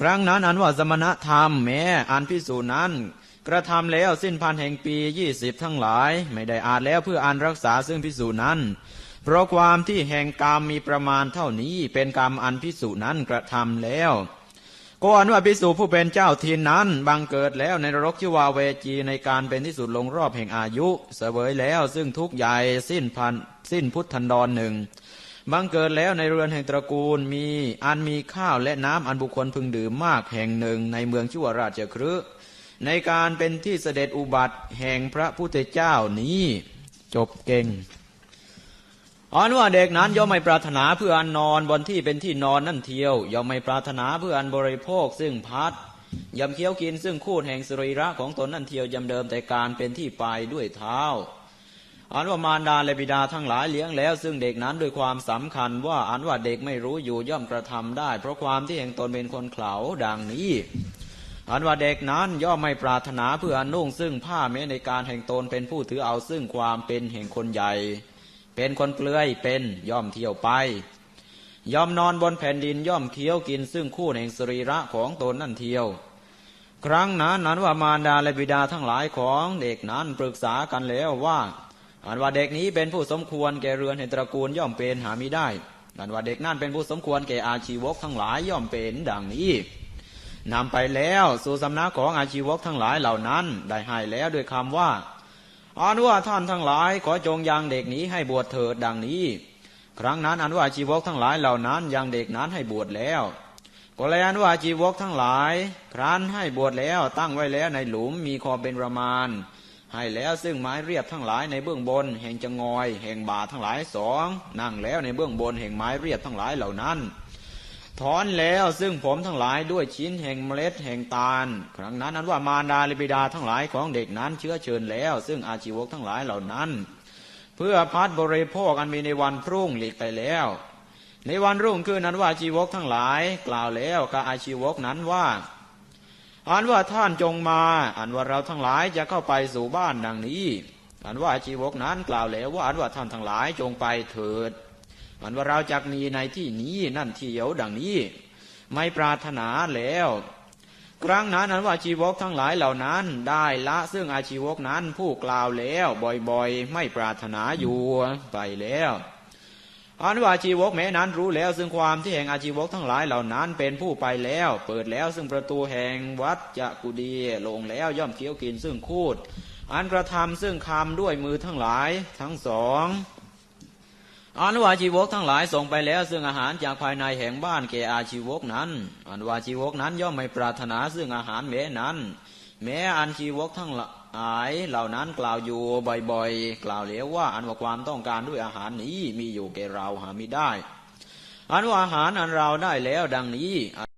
ครั้งนั้นอันว่าสมณธรรมแม้อันพิสูจน์นั้น กระทำแล้วสิ้นพันแห่งปียี่สิบทั้งหลาย ไม่ได้อาจแล้วเพื่ออันรักษาซึ่งพิสูจน์นั้น เพราะความที่แห่งกรรมมีประมาณเท่านี้เป็นกรรมอันพิสูจน์นั้นกระทำแล้วก็อันว่าพิสูจผู้เป็นเจ้าทินนั้น บังเกิดแล้วในนรกชื่อว่าเวจีในการเป็นที่สุดลงรอบแห่งอายุ เสวยแล้วซึ่งทุกใหญ่สิ้นพันสิ้นพุทธันดรหนึ่ง บังเกิดแล้วในเรือนแห่งตระกูลมีอันมีข้าวและน้ำอันบุคคลพึงดื่มมากแห่งหนึ่งในเมืองชั่วราชครืในการเป็นที่เสด็จอุบัติแห่งพระพุทธเจ้านี้จบเก่งอันว่าเด็กนั้นย่อมไม่ปรารถนาเพื่ออันนอนบนที่เป็นที่นอนนั่นเทียวย่อมไม่ปรารถนาเพื่ออันบริโภคซึ่งพัดยำเคี้ยวกินซึ่งคูดแห่งสรีระของตนนั่นเทียวยำเดิมแต่การเป็นที่ไปด้วยเท้า อันว่ามารดาและบิดาทั้งหลายเลี้ยงแล้ว ซึ่งเด็กนั้นด้วยความสำคัญว่าอันว่าเด็กไม่รู้อยู่ย่อมกระทำได้ เพราะความที่แห่งตนเป็นคนเขลาดังนี้ อันว่าเด็กนั้นย่อมไม่ปรารถนาเพื่ออนุ่งซึ่งผ้าแม้ในการแห่งตนเป็นผู้ถือเอาซึ่งความเป็นแห่งคนใหญ่ เป็นคนเปลือยเป็นย่อมเที่ยวไปย่อมนอนบนแผ่นดินย่อมเคี้ยวกินซึ่งคู่แห่งสรีระของตนนั่นเที่ยว ครั้งนั้นนั้นว่ามารดาและบิดาทั้งหลายของเด็กนั้นปรึกษากันแล้วว่า อันว่าเด็กนี้เป็นผู้สมควรแก่เรือนแห่งตระกูลย่อมเป็นหามิได้อันว่าเด็กนั่นเป็นผู้สมควรแก่อาชีวกทั้งหลายย่อมเป็นดังนี้นำไปแล้วสู่สำนักของอาชีวกทั้งหลายเหล่านั้น ได้ให้แล้วด้วยคำว่าอันว่าท่านทั้งหลายขอจงยังเด็กนี้ให้บวชเถิดดังนี้ ครั้งนั้นอันว่าอาชีวกทั้งหลายเหล่านั้นยังเด็กนั้นให้บวชแล้วก็เลยอันว่าอาชีวกทั้งหลาย ครั้นให้บวชแล้วตั้งไว้แล้วในหลุมมีคอเป็นประมาณ ให้แล้วซึ่งไม้เรียบทั้งหลายในเบื้องบน แห่งจงอย แห่งบาทั้งหลายสองนั่งแล้วในเบื้องบนแห่งไม้เรียบทั้งหลายเหล่านั้น ถอนแล้วซึ่งผมทั้งหลายด้วยชิ้นแห่งเมล็ดแห่งตาล ครั้งนั้นนั้นว่ามารดาลิบิดาทั้งหลายของเด็กนั้น เชื้อเชิญแล้ว ซึ่งอาชีวกทั้งหลายเหล่านั้น เพื่อพัดบริโภคอันมีในวันพรุ่งหลีกไปแล้ว ในวันรุ่งขึ้นนั้นว่าอาชีวกทั้งหลาย กล่าวแล้วกับอาชีวกนั้นว่า อันว่าท่านจงมา อันว่าเราทั้งหลายจะเข้าไปสู่บ้านดังนี้ อันว่าอาชีวกนั้นกล่าวแล้วว่าอันว่าท่านทั้งหลายจงไปเถิด อันว่าเราจักมีในที่นี้นั่นที่เยวดังนี้ ไม่ปรารถนาแล้ว ครั้งนั้นนั้นว่าอาชีวกทั้งหลายเหล่านั้นได้ละซึ่งอาชีวกนั้นผู้กล่าวแล้วบ่อยๆ ไม่ปรารถนาอยู่ไปแล้ว อันว่าอาชีวกแม้นั้นรู้แล้ว ซึ่งความที่แห่งอาชีวกทั้งหลายเหล่านั้นเป็นผู้ไปแล้ว เปิดแล้วซึ่งประตูแห่งวัดจักุดีลงแล้วย่อมเคี้ยวกินซึ่งคูดอันกระทำซึ่งคำด้วยมือทั้งหลายทั้งสองอันว่าชีวกทั้งหลายส่งไปแล้ว ซึ่งอาหารจากภายในแห่งบ้านแก่อาชีวกนั้นอันว่าอาชีวกนั้นย่อมไม่ปรารถนาซึ่งอาหารแม้นั้น แม้อันชีวกทั้ง อายเหล่านั้นกล่าวอยู่บ่อยๆ กล่าวแล้วว่าอันว่าความต้องการด้วยอาหารนี้มีอยู่แก่เราหาไม่ได้ อันว่าอาหารอันเราได้แล้วดังนี้